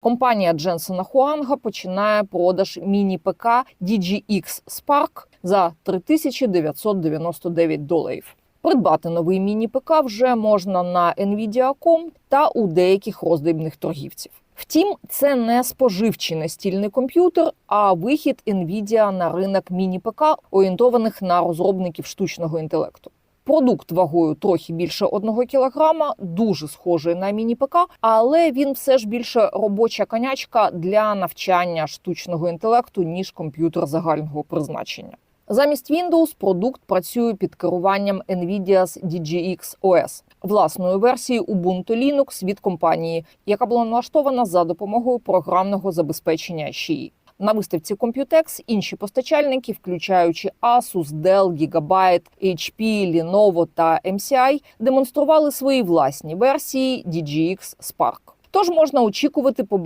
Компанія Дженсена Хуанга починає продаж міні-ПК DGX Spark за 3999 доларів. Придбати новий міні-ПК вже можна на Nvidia.com та у деяких роздрібних торгівців. Втім, це не споживчий настільний комп'ютер, а вихід Nvidia на ринок міні-ПК, орієнтованих на розробників штучного інтелекту. Продукт вагою трохи більше 1 кілограма, дуже схожий на міні-ПК, але він все ж більше робоча конячка для навчання штучного інтелекту ніж комп'ютер загального призначення. Замість Windows продукт працює під керуванням NVIDIA's DGX OS, власної версії Ubuntu Linux від компанії, яка була налаштована за допомогою програмного забезпечення Qi. На виставці Computex інші постачальники, включаючи Asus, Dell, Gigabyte, HP, Lenovo та MCI, демонстрували свої власні версії DGX Spark. Тож можна очікувати побачити